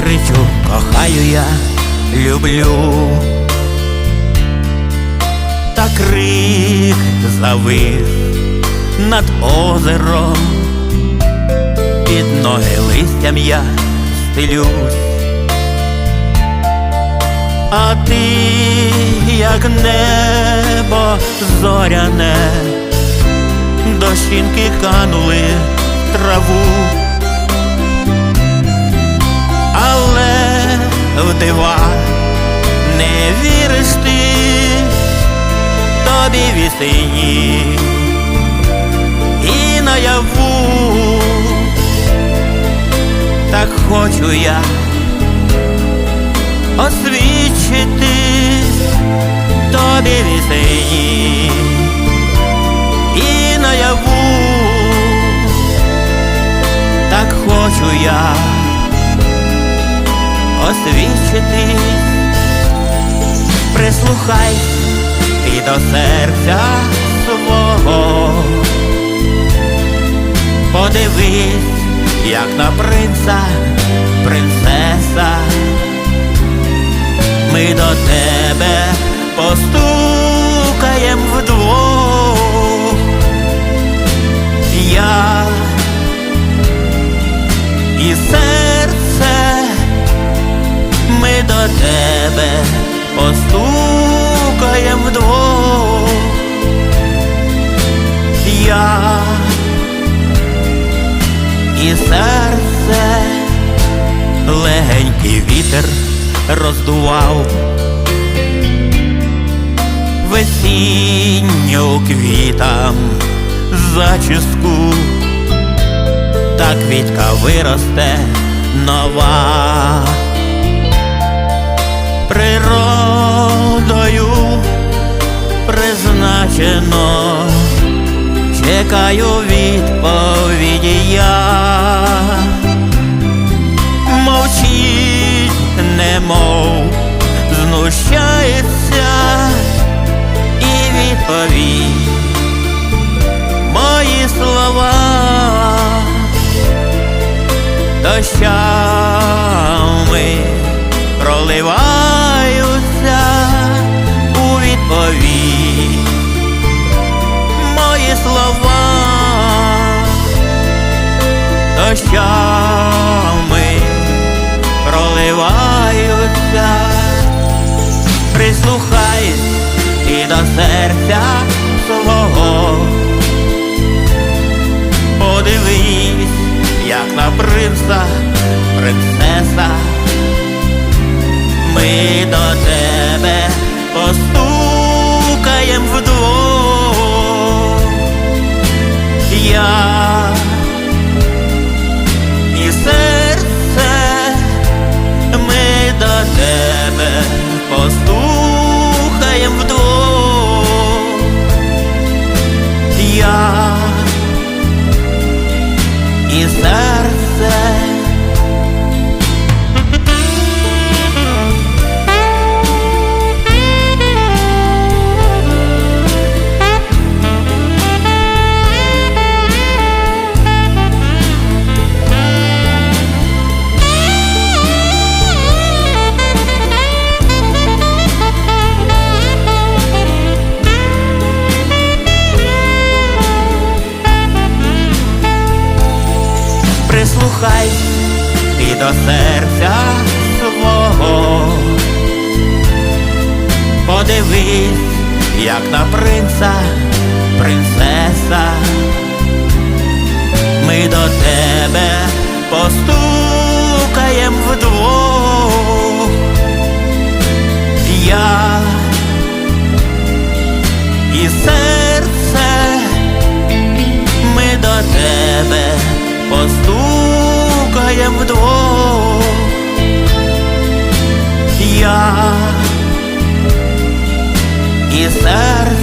кричу, кохаю я, люблю. Та крик завис над озером, під ноги листям я стелюсь, а ти, як небо зоряне, дощинки канули в траву, дива. Не віриш ти тобі вісені і наяву, так хочу я освічити тобі вісені і наяву, так хочу я освічити, прислухай ти до серця свого, подивись, як на принца, принцеса, ми до тебе постукаєм вдвох. Я і серце тебе постукаєм вдвох. Я і серце легенький вітер роздував. Весінню квітам зачіску, та квітка виросте нова природою призначено, чекаю відповіді я, мовчить, немов знущається і відповідь. Мої слова дощами проливаються слова. Дощами проливаються, прислухайся і до серця свого. Подивись, як на принца, принцеса, ми до тебе постукаєм тебе постукаєм вдвох. Я і серце. Прислухай ти до серця свого, подивись, як на принца, принцеса, ми до тебе постукаєм вдвох. Я і серце ми до тебе постукаєм вдвох. Я і серце